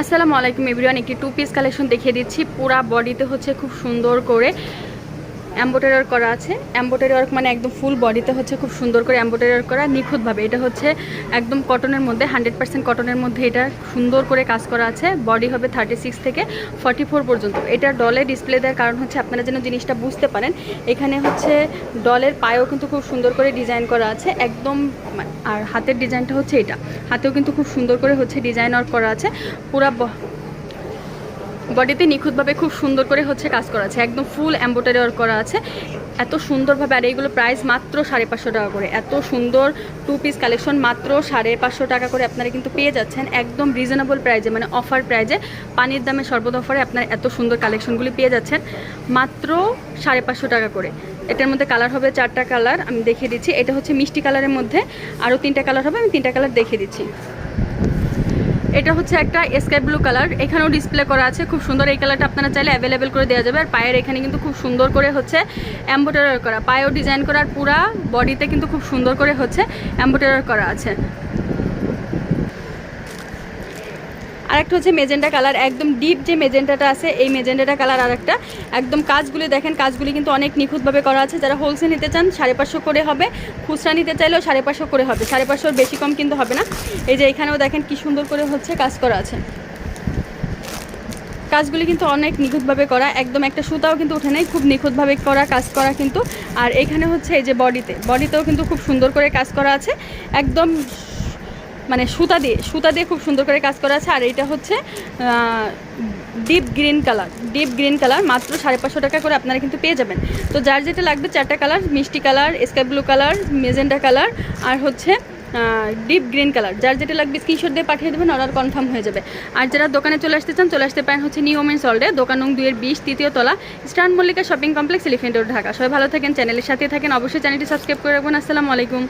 আসসালামু আলাইকুম এভরিওয়ান, একটি টু পিস কালেকশন দেখিয়ে দিচ্ছি। পুরা বডিতে হচ্ছে খুব সুন্দর করে। এম্বোটারি করা আছে। এম্বোটারি ওয়ার্ক মানে একদম ফুল বডিতে হচ্ছে খুব সুন্দর করে এম্বোটারি করা নিখুঁতভাবে। এটা হচ্ছে একদম কটনের মধ্যে হান্ড্রেড পার্সেন্ট কটনের মধ্যে এটা সুন্দর করে কাজ করা আছে। বডি হবে থার্টি সিক্স থেকে ফর্টি ফোর পর্যন্ত। এটা ডলে ডিসপ্লে দেওয়ার কারণ হচ্ছে আপনারা যেন জিনিসটা বুঝতে পারেন। এখানে হচ্ছে ডলের পায়েও কিন্তু খুব সুন্দর করে ডিজাইন করা আছে। একদম আর হাতের ডিজাইনটা হচ্ছে এটা। হাতেও কিন্তু খুব সুন্দর করে হচ্ছে ডিজাইন ওয়ার্ক করা আছে। পুরা বডিতে নিখুঁতভাবে খুব সুন্দর করে হচ্ছে কাজ করা আছে। একদম ফুল এম্বোটারি ওয়ার্ক করা আছে। এত সুন্দরভাবে, আর এইগুলো প্রাইস মাত্র সাড়ে পাঁচশো টাকা করে। এত সুন্দর টু পিস কালেকশন মাত্র সাড়ে পাঁচশো টাকা করে আপনারা কিন্তু পেয়ে যাচ্ছেন একদম রিজনেবল প্রাইজে মানে অফার প্রাইজে পানির দামে সর্বদা অফারে আপনারা এত সুন্দর কালেকশনগুলি পেয়ে যাচ্ছেন। মাত্র সাড়ে পাঁচশো টাকা করে। এটার মধ্যে কালার হবে চারটা কালার আমি দেখিয়ে দিচ্ছি। এটা হচ্ছে মিষ্টি কালারের মধ্যে। আরও তিনটা কালার হবে, আমি তিনটা কালার দেখিয়ে দিচ্ছি। এটা হচ্ছে একটা স্কাই ব্লু কালার এখানেও ডিসপ্লে করা আছে। খুব সুন্দর এই কালারটা আপনারা চাইলে অ্যাভেলেবেল করে দেওয়া যাবে। আর পায়ের এখানে কিন্তু খুব সুন্দর করে হচ্ছে এম্বোটারি করা। পায়েও ডিজাইন করার পুরা বডিতে কিন্তু খুব সুন্দর করে হচ্ছে এম্বোটারি করা আছে। আরেকটা হচ্ছে মেজেন্টা কালার, একদম ডিপ যে মেজেন্টাটা আছে, এই মেজেন্টাটা কালার আরেকটা। একদম কাজগুলি দেখেন, কাজগুলি কিন্তু অনেক নিখুঁতভাবে করা আছে। যারা হোলসেল নিতে চান, সাড়ে পাঁচশো করে হবে। খুচরা নিতে চাইলেও সাড়ে পাঁচশো করে হবে। সাড়ে পাঁচশোর বেশি কম কিন্তু হবে না। এই যে এখানেও দেখেন কি সুন্দর করে হচ্ছে কাজ করা আছে। কাজগুলি কিন্তু অনেক নিখুঁতভাবে করা। একদম একটা সুতাও কিন্তু উঠে নেই, খুব নিখুঁতভাবে করা, কাজ করা কিন্তু। আর এখানে হচ্ছে এই যে বডিতে। বডিতেও কিন্তু খুব সুন্দর করে কাজ করা আছে। একদম মানে সুতা দিয়ে সুতা দিয়ে খুব সুন্দর করে কাজ করা আছে। আর এইটা হচ্ছে deep green colour deep green colour মাত্র সাড়ে পাঁচশো টাকা করে আপনারা কিন্তু পেয়ে যাবেন। তো যার যেটা লাগবে, চারটা কালার মিষ্টি colour sky blue colour magenta colour আর হচ্ছে ডিপ গ্রিন কালার যার যেটা লাগবে স্ক্রিনশট দিয়ে পাঠিয়ে দেবেন অর্ডার কনফার্ম হয়ে যাবে। আর যারা দোকানে চলে আসতে চান, চলে আসতে পারেন হচ্ছে নিউ ওমেন্স অলডে দোকান নং দুইয়ের বিশ, তৃতীয় তলা স্টান Mallika shopping complex elephant road Dhaka. সবাই ভালো থাকেন চ্যানেলের সাথে থাকেন। অবশ্যই চ্যানেলটি সাবস্ক্রাইব করে রাখবেন। আসসালামু আলাইকুম।